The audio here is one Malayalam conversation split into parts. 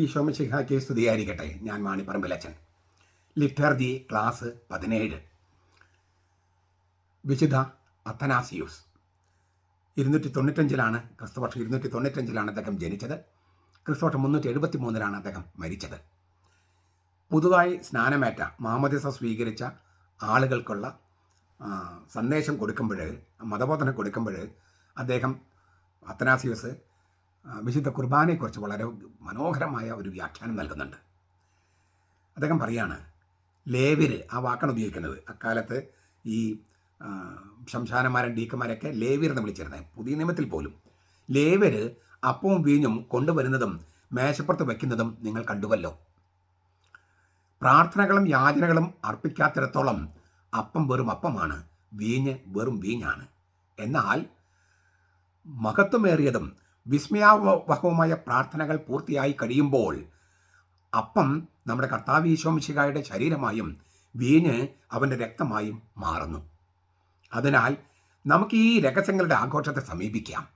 ഈ ശോമശിഖാക്ക് സ്തുതിയായിരിക്കട്ടെ. ഞാൻ മാണിപ്പറമ്പിലച്ചൻ ലിറ്റർജി ക്ലാസ് പതിനേഴ്. വിശുദ്ധ അത്തനാസിയൂസ്. ഇരുന്നൂറ്റി തൊണ്ണൂറ്റഞ്ചിലാണ് ക്രിസ്തുവർഷം ഇരുന്നൂറ്റി തൊണ്ണൂറ്റഞ്ചിലാണ് അദ്ദേഹം ജനിച്ചത്. ക്രിസ്തുവർഷം മുന്നൂറ്റി എഴുപത്തി മൂന്നിലാണ് അദ്ദേഹം മരിച്ചത്. പുതുതായി സ്നാനമേറ്റ മാമദിസ സ്വീകരിച്ച ആളുകൾക്കുള്ള സന്ദേശം കൊടുക്കുമ്പോൾ മതബോധന കൊടുക്കുമ്പോൾ അദ്ദേഹം അത്തനാസിയസ് വിശുദ്ധ കുർബാനയെക്കുറിച്ച് വളരെ മനോഹരമായ ഒരു വ്യാഖ്യാനം നൽകുന്നുണ്ട്. അദ്ദേഹം പറയാണ് ലേവ്യര് ആ വാക്കാണ് ഉപയോഗിക്കുന്നത്. അക്കാലത്ത് ഈ ശംശാനന്മാരും ഡീക്കന്മാരൊക്കെ ലേവ്യരെന്ന് വിളിച്ചിരുന്നത് പുതിയ നിയമത്തിൽ പോലും. ലേവര് അപ്പവും വീഞ്ഞും കൊണ്ടുവരുന്നതും മേശപ്പുറത്ത് വയ്ക്കുന്നതും നിങ്ങൾ കണ്ടുവല്ലോ. പ്രാർത്ഥനകളും യാചനകളും അർപ്പിക്കാത്തിടത്തോളം അപ്പം വെറും അപ്പമാണ്. വീഞ്ഞ് വെറും വീഞ്ഞാണ്. എന്നാൽ മഹത്വമേറിയതും വിസ്മയാവഹവുമായ പ്രാർത്ഥനകൾ പൂർത്തിയായി കഴിയുമ്പോൾ അപ്പം നമ്മുടെ കർത്താവ് ഈശോമിശികായുടെ ശരീരമായും വീഞ്ഞ് അവന്റെ രക്തമായും മാറുന്നു. അതിനാൽ നമുക്ക് ഈ രഹസ്യങ്ങളുടെ ആഘോഷത്തെ സമീപിക്കാം.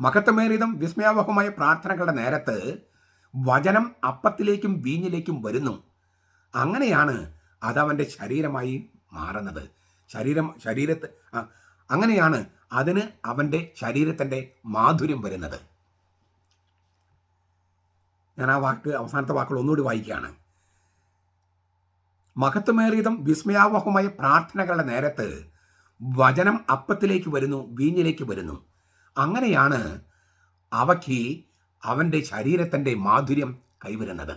മഹത്വമേറിയതും വിസ്മയാവഹവുമായ പ്രാർത്ഥനകളുടെ നേരത്ത് വചനം അപ്പത്തിലേക്കും വീഞ്ഞിലേക്കും വരുന്നു. അങ്ങനെയാണ് അതവന്റെ ശരീരമായി മാറുന്നത്. ശരീരം ശരീരത്ത് അങ്ങനെയാണ് അതിന് അവന്റെ ശരീരത്തിന്റെ മാധുര്യം വരുന്നത്. ഞാൻ ആ വാക്ക് അവസാനത്തെ വാക്കുകൾ ഒന്നുകൂടി വായിക്കുകയാണ്. മഹത്വമേറിയതും വിസ്മയാവഹമായ പ്രാർത്ഥനകളുടെ നേരത്ത് വചനം അപ്പത്തിലേക്ക് വരുന്നു വീഞ്ഞിലേക്ക് വരുന്നു. അങ്ങനെയാണ് അവയ്ക്ക് അവന്റെ ശരീരത്തിന്റെ മാധുര്യം കൈവരുന്നത്.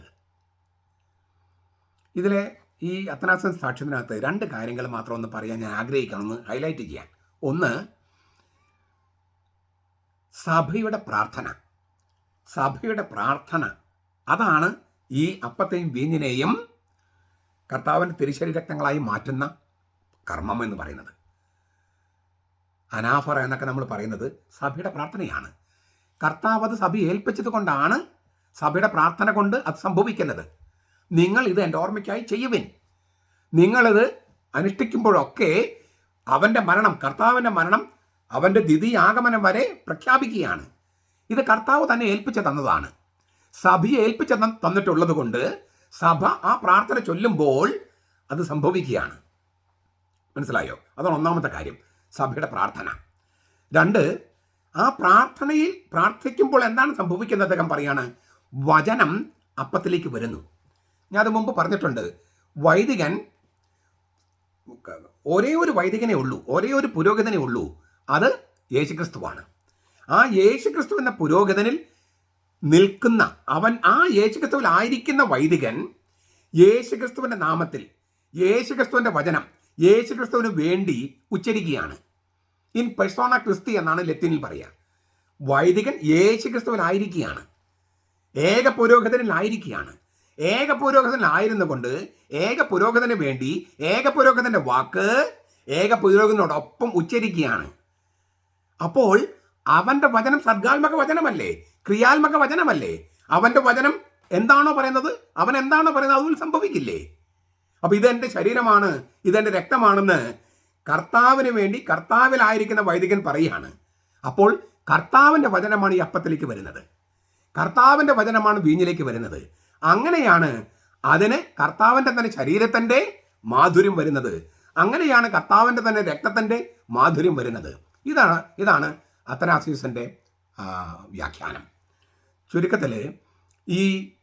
ഇതിലെ ഈ അത്തനാസൻ സാക്ഷ്യത്തിനകത്ത് രണ്ട് കാര്യങ്ങൾ മാത്രം ഒന്ന് പറയാൻ ഞാൻ ആഗ്രഹിക്കണമെന്ന് ഹൈലൈറ്റ് ചെയ്യാൻ. ഒന്ന് സഭയുടെ പ്രാർത്ഥന. സഭയുടെ പ്രാർത്ഥന. അതാണ് ഈ അപ്പത്തെയും വീഞ്ഞിനെയും കർത്താവിന്റെ തിരിശരീരക്തങ്ങളായി മാറ്റുന്ന കർമ്മം എന്ന് പറയുന്നത്. അനാഫറ എന്നൊക്കെ നമ്മൾ പറയുന്നത് സഭയുടെ പ്രാർത്ഥനയാണ്. കർത്താവ് അത് സഭ ഏൽപ്പിച്ചത് കൊണ്ടാണ് സഭയുടെ പ്രാർത്ഥന കൊണ്ട് അത് സംഭവിക്കുന്നത്. നിങ്ങൾ ഇത് എന്റെ ഓർമ്മയ്ക്കായി ചെയ്യുവിൻ. നിങ്ങളിത് അനുഷ്ഠിക്കുമ്പോഴൊക്കെ അവന്റെ മരണം കർത്താവിന്റെ മരണം അവന്റെ ആഗമനം വരെ പ്രഖ്യാപിക്കുകയാണ്. ഇത് കർത്താവ് തന്നെ ഏൽപ്പിച്ച് തന്നതാണ്. സഭയെ ഏൽപ്പിച്ച് തന്ന- തന്നിട്ടുള്ളത് കൊണ്ട് സഭ ആ പ്രാർത്ഥന ചൊല്ലുമ്പോൾ അത് സംഭവിക്കുകയാണ്. മനസ്സിലായോ? അതാണ് ഒന്നാമത്തെ കാര്യം. സഭയുടെ പ്രാർത്ഥന. രണ്ട് ആ പ്രാർത്ഥനയിൽ പ്രാർത്ഥിക്കുമ്പോൾ എന്താണ് സംഭവിക്കുന്നത് അദ്ദേഹം പറയാണ്? വചനം അപ്പത്തിലേക്ക് വരുന്നു. ഞാൻ അത് മുമ്പ് പറഞ്ഞിട്ടുണ്ട്. വൈദികൻ ഒരേ ഒരു വൈദികനെ ഉള്ളൂ ഒരേ ഒരു പുരോഗതിനെ ഉള്ളൂ അത് യേശുക്രിസ്തുവാണ്. ആ യേശുക്രിസ്തു എന്ന പുരോഹിതനിൽ നിൽക്കുന്ന അവൻ ആ യേശുക്രിസ്തുവിൽ ആയിരിക്കുന്ന വൈദികൻ യേശുക്രിസ്തുവിന്റെ നാമത്തിൽ യേശുക്രിസ്തുവിന്റെ വചനം യേശുക്രിസ്തുവിന് വേണ്ടി ഉച്ചരിക്കുകയാണ്. ഇൻ പെർസോണ ക്രിസ്തി എന്നാണ് ലത്തീനിൽ പറയുക. വൈദികൻ യേശുക്രിസ്തുവിലായിരിക്കുകയാണ് ഏക പുരോഹിതനിലായിരിക്കുകയാണ് ഏക പുരോഗതനായിരുന്നു കൊണ്ട് ഏക പുരോഹിതന് വേണ്ടി ഏക പുരോഗതിന്റെ വാക്ക് ഏക പുരോഗതിനോടൊപ്പം ഉച്ചരിക്കുകയാണ്. അപ്പോൾ അവന്റെ വചനം സർഗാത്മക വചനമല്ലേ? ക്രിയാത്മക വചനമല്ലേ? അവന്റെ വചനം എന്താണോ പറയുന്നത് അവൻ എന്താണോ പറയുന്നത് അതും സംഭവിക്കില്ലേ? അപ്പൊ ഇതെന്റെ ശരീരമാണ് ഇതെന്റെ രക്തമാണെന്ന് കർത്താവിന് വേണ്ടി കർത്താവിലായിരിക്കുന്ന വൈദികൻ പറയുകയാണ്. അപ്പോൾ കർത്താവിന്റെ വചനമാണ് ഈ അപ്പത്തിലേക്ക് വരുന്നത്. കർത്താവിന്റെ വചനമാണ് വീഞ്ഞിലേക്ക് വരുന്നത്. അങ്ങനെയാണ് അതിന് കർത്താവിന്റെ തന്നെ ശരീരത്തിന്റെ മാധുര്യം വരുന്നത്. അങ്ങനെയാണ് കർത്താവിന്റെ തന്നെ രക്തത്തിന്റെ മാധുര്യം വരുന്നത്. ഇതാണ് ഇതാണ് അത്തനാസീസിന്റെ വ്യാഖ്യാനം. ചുരുക്കത്തിൽ ഈ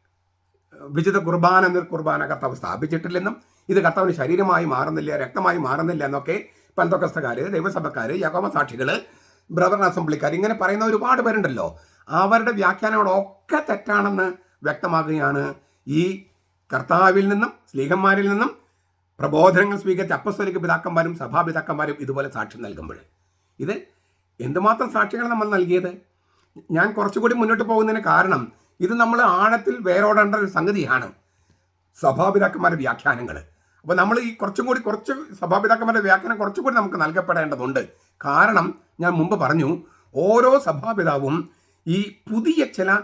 വിശുദ്ധ കുർബാന എന്ന കുർബാന കർത്താവ് സ്ഥാപിച്ചിട്ടില്ലെന്നും ഇത് കർത്താവിന് ശരീരമായി മാറുന്നില്ല രക്തമായി മാറുന്നില്ല എന്നൊക്കെ പന്തക്കസ്ഥകാർ ദൈവസഭക്കാർ യകോമ സാക്ഷികൾ ബ്രദർ അസംബ്ലിക്കാർ ഇങ്ങനെ പറയുന്ന ഒരുപാട് പേരുണ്ടല്ലോ. അവരുടെ വ്യാഖ്യാനങ്ങളൊക്കെ തെറ്റാണെന്ന് വ്യക്തമാക്കുകയാണ്. ഈ കർത്താവിൽ നിന്നും സ്ലീഹന്മാരിൽ നിന്നും പ്രബോധനങ്ങൾ സ്വീകരിച്ച അപ്പസ്വലിക പിതാക്കന്മാരും സഭാപിതാക്കന്മാരും ഇതുപോലെ സാക്ഷ്യം നൽകുമ്പോൾ. ഇത് എന്തുമാത്രം സാക്ഷ്യങ്ങൾ നമ്മൾ നൽകിയത്? ഞാൻ കുറച്ചുകൂടി മുന്നോട്ട് പോകുന്നതിന് കാരണം ഇത് നമ്മൾ ആഴത്തിൽ വേരോടേണ്ട ഒരു സംഗതിയാണ്. സഭാപിതാക്കന്മാരുടെ വ്യാഖ്യാനങ്ങൾ. അപ്പോൾ നമ്മൾ ഈ കുറച്ചും കൂടി കുറച്ച് സഭാപിതാക്കന്മാരുടെ വ്യാഖ്യാനം കുറച്ചും കൂടി നമുക്ക് നൽകപ്പെടേണ്ടതുണ്ട്. കാരണം ഞാൻ മുമ്പ് പറഞ്ഞു ഓരോ സഭാപിതാവും ഈ പുതിയ ചില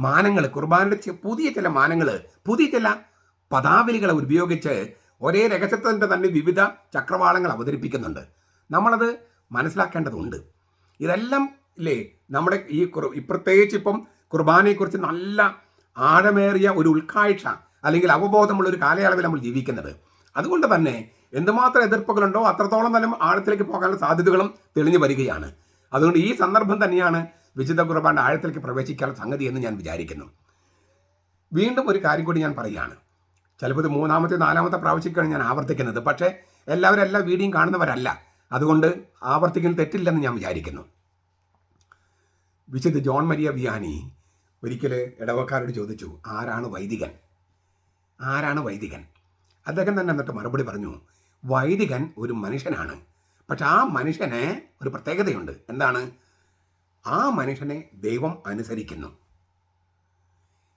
മാനങ്ങൾ കുർബാനയുടെ പുതിയ ചില മാനങ്ങൾ പുതിയ ചില പദാവലികളെ ഉപയോഗിച്ച് ഒരേ രഹസ്യത്തിന്റെ തന്നെ വിവിധ ചക്രവാളങ്ങൾ അവതരിപ്പിക്കുന്നുണ്ട്. നമ്മളത് മനസ്സിലാക്കേണ്ടതുണ്ട്. ഇതെല്ലാം ഇല്ലേ? നമ്മുടെ ഈ പ്രത്യേകിച്ച് ഇപ്പം കുർബാനയെക്കുറിച്ച് നല്ല ആഴമേറിയ ഒരു ഉൾക്കാഴ്ച അല്ലെങ്കിൽ അവബോധമുള്ള ഒരു കാലയളവിൽ നമ്മൾ ജീവിക്കുന്നത്. അതുകൊണ്ട് തന്നെ എന്തുമാത്രം എതിർപ്പുകളുണ്ടോ അത്രത്തോളം തന്നെ ആഴത്തിലേക്ക് പോകാനുള്ള സാധ്യതകളും തെളിഞ്ഞു വരികയാണ്. അതുകൊണ്ട് ഈ സന്ദർഭം തന്നെയാണ് വിശുദ്ധ കുർബാന്റെ ആഴത്തിലേക്ക് പ്രവേശിക്കാനുള്ള സംഗതി എന്ന് ഞാൻ വിചാരിക്കുന്നു. വീണ്ടും ഒരു കാര്യം കൂടി ഞാൻ പറയുകയാണ്. ചിലപ്പോൾ ഇത് മൂന്നാമത്തെ നാലാമത്തെ പ്രാവശ്യക്കാണ് ഞാൻ ആവർത്തിക്കുന്നത്. പക്ഷേ എല്ലാവരും എല്ലാ വീഡിയോയും കാണുന്നവരല്ല. അതുകൊണ്ട് ആവർത്തിക്കുന്ന തെറ്റില്ലെന്ന് ഞാൻ വിചാരിക്കുന്നു. വിശുദ്ധ ജോൺ മരിയ വിയാനി ഒരിക്കൽ ഇടവക്കാരോട് ചോദിച്ചു ആരാണ് വൈദികൻ? ആരാണ് വൈദികൻ? അദ്ദേഹം തന്നെ എന്നിട്ട് മറുപടി പറഞ്ഞു വൈദികൻ ഒരു മനുഷ്യനാണ്. പക്ഷെ ആ മനുഷ്യന് ഒരു പ്രത്യേകതയുണ്ട്. എന്താണ്? ആ മനുഷ്യനെ ദൈവം അനുസരിക്കുന്നു.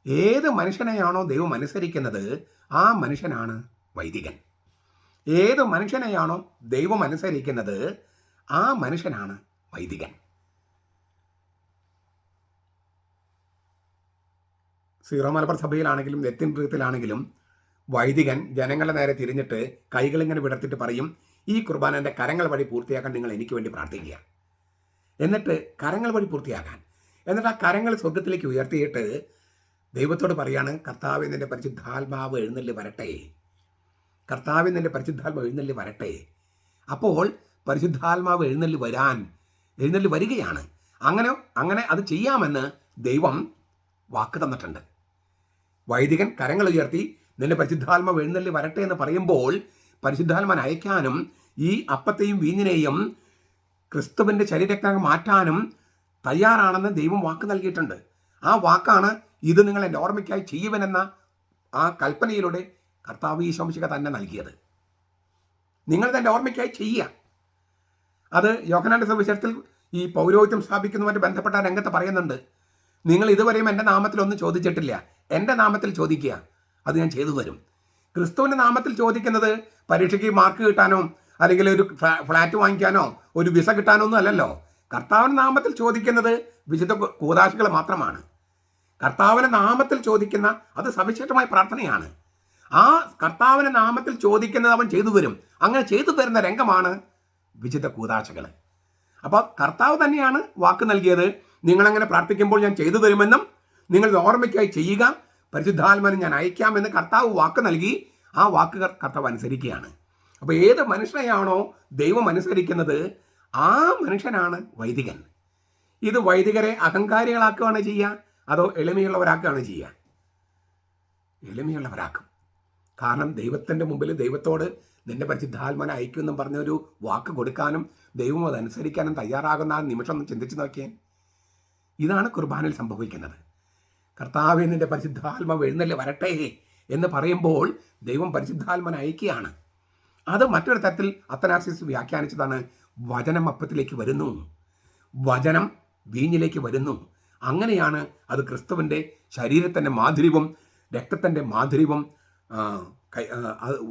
ഏത് മനുഷ്യനെയാണോ ദൈവം അനുസരിക്കുന്നത് ആ മനുഷ്യനാണ് വൈദികൻ. ഏത് മനുഷ്യനെയാണോ ദൈവം അനുസരിക്കുന്നത് ആ മനുഷ്യനാണ് വൈദികൻ. സീറോ മലബാർ സഭയിലാണെങ്കിലും ലത്തിൻ പ്രീത്തിലാണെങ്കിലും വൈദികൻ ജനങ്ങളുടെ നേരെ തിരിഞ്ഞിട്ട് കൈകളിങ്ങനെ വിടർത്തിട്ട് പറയും ഈ കുർബാനന്റെ കരങ്ങൾ വഴി പൂർത്തിയാക്കാൻ നിങ്ങൾ എനിക്ക് വേണ്ടി പ്രാർത്ഥിക്കുക. എന്നിട്ട് കരങ്ങൾ വഴി പൂർത്തിയാക്കാൻ. എന്നിട്ട് ആ കരങ്ങൾ സ്വർഗത്തിലേക്ക് ഉയർത്തിയിട്ട് ദൈവത്തോട് പറയാണ് കർത്താവ് നിന്റെ പരിശുദ്ധാത്മാവ് എഴുന്നള്ളി വരട്ടെ. കർത്താവ് നിന്റെ പരിശുദ്ധാത്മാവ് എഴുന്നള്ളി വരട്ടെ. അപ്പോൾ പരിശുദ്ധാത്മാവ് എഴുന്നള്ളി വരാൻ എഴുന്നള്ളി വരികയാണ്. അങ്ങനെ അങ്ങനെ അത് ചെയ്യാമെന്ന് ദൈവം വാക്ക് തന്നിട്ടുണ്ട്. വൈദികൻ കരങ്ങൾ ഉയർത്തി നിന്റെ പരിശുദ്ധാത്മാവ് എഴുന്നള്ളി വരട്ടെ എന്ന് പറയുമ്പോൾ പരിശുദ്ധാത്മാൻ അയക്കാനും ഈ അപ്പത്തെയും വീഞ്ഞിനെയും ക്രിസ്തുവിന്റെ ശരീരജ്ഞാനം മാറ്റാനും തയ്യാറാണെന്ന് ദൈവം വാക്ക് നൽകിയിട്ടുണ്ട്. ആ വാക്കാണ് ഇത് നിങ്ങളെ ഓർമ്മയ്ക്കായി ചെയ്യുവനെന്ന ആ കൽപ്പനയിലൂടെ കർത്താവ് ഈ ശംശിക തന്നെ നൽകിയത്. നിങ്ങൾ തന്നെ ഓർമ്മയ്ക്കായി ചെയ്യുക. അത് യോഹനാന്റെ സവിശേഷത്തിൽ ഈ പൗരോഹിത്യം സ്ഥാപിക്കുന്നതുമായിട്ട് ബന്ധപ്പെട്ട രംഗത്ത് പറയുന്നുണ്ട്. നിങ്ങൾ ഇതുവരെയും എന്റെ നാമത്തിൽ ഒന്നും ചോദിച്ചിട്ടില്ല. എന്റെ നാമത്തിൽ ചോദിക്കുക. അത് ഞാൻ ചെയ്തു തരും. ക്രിസ്തുവിന്റെ നാമത്തിൽ ചോദിക്കുന്നത് പരീക്ഷയ്ക്ക് മാർക്ക് കിട്ടാനോ അല്ലെങ്കിൽ ഒരു ഫ്ലാറ്റ് വാങ്ങിക്കാനോ ഒരു വിസ കിട്ടാനോ ഒന്നും അല്ലല്ലോ. കർത്താവിന്റെ നാമത്തിൽ ചോദിക്കുന്നത് വിശുദ്ധ കൂതാശികൾ മാത്രമാണ്. കർത്താവിന്റെ നാമത്തിൽ ചോദിക്കുന്ന അത് സവിശേഷമായ പ്രാർത്ഥനയാണ്. ആ കർത്താവിന്റെ നാമത്തിൽ ചോദിക്കുന്നത് അവൻ ചെയ്തു തരും. അങ്ങനെ ചെയ്തു തരുന്ന രംഗമാണ് വിശുദ്ധ കൂതാശകൾ അപ്പോൾ കർത്താവ് തന്നെയാണ് വാക്ക് നൽകിയത്. നിങ്ങളങ്ങനെ പ്രാർത്ഥിക്കുമ്പോൾ ഞാൻ ചെയ്തു തരുമെന്നും നിങ്ങൾ ഓർമ്മയ്ക്കായി ചെയ്യുക. പരിശുദ്ധാത്മനെ ഞാൻ അയക്കാമെന്ന് കർത്താവ് വാക്ക് നൽകി. ആ വാക്ക് കർത്താവ് അനുസരിക്കുകയാണ്. അപ്പോൾ ഏത് മനുഷ്യനെയാണോ ദൈവം അനുസരിക്കുന്നത് ആ മനുഷ്യനാണ് വൈദികൻ. ഇത് വൈദികരെ അഹങ്കാരികളാക്കുകയാണ് ചെയ്യുക അതോ എളിമയുള്ളവരാക്കുകയാണ് ചെയ്യുക? എളിമയുള്ളവരാക്കും. കാരണം ദൈവത്തിന്റെ മുമ്പിൽ ദൈവത്തോട് നിന്റെ പരിശുദ്ധാത്മന അയക്കുമെന്നും പറഞ്ഞൊരു വാക്ക് കൊടുക്കാനും ദൈവം അതനുസരിക്കാനും തയ്യാറാകുന്ന ആ നിമിഷം ഒന്ന് ചിന്തിച്ചു നോക്കിയേ. ഇതാണ് കുർബാനിൽ സംഭവിക്കുന്നത്. കർത്താവ് നിന്റെ പരിശുദ്ധാത്മ എഴുന്നള്ളി വരട്ടെ എന്ന് പറയുമ്പോൾ ദൈവം പരിശുദ്ധാത്മന അയക്കുകയാണ്. അത് മറ്റൊരു തരത്തിൽ അത്തനാസിസ് വ്യാഖ്യാനിച്ചതാണ് വചനം അപ്പത്തിലേക്ക് വരുന്നു. വചനം വീഞ്ഞിലേക്ക് വരുന്നു. അങ്ങനെയാണ് അത് ക്രിസ്തുവിന്റെ ശരീരത്തിന്റെ മാധുര്യവും രക്തത്തിന്റെ മാധുര്യവും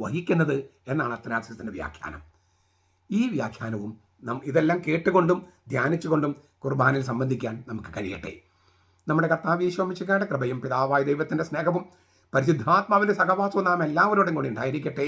വഹിക്കുന്നത് എന്നാണ് അത്തനാസിസിന്റെ വ്യാഖ്യാനം. ഈ വ്യാഖ്യാനവും നം ഇതെല്ലാം കേട്ടുകൊണ്ടും ധ്യാനിച്ചുകൊണ്ടും കുർബാനയിൽ സംബന്ധിക്കാൻ നമുക്ക് കഴിയട്ടെ. നമ്മുടെ കർത്താവ് ഈശോമിശിക്കാരുടെ കൃപയും പിതാവായ ദൈവത്തിന്റെ സ്നേഹവും പരിശുദ്ധാത്മാവിന്റെ സഹവാസവും നാം എല്ലാവരോടും കൂടി ഉണ്ടായിരിക്കട്ടെ.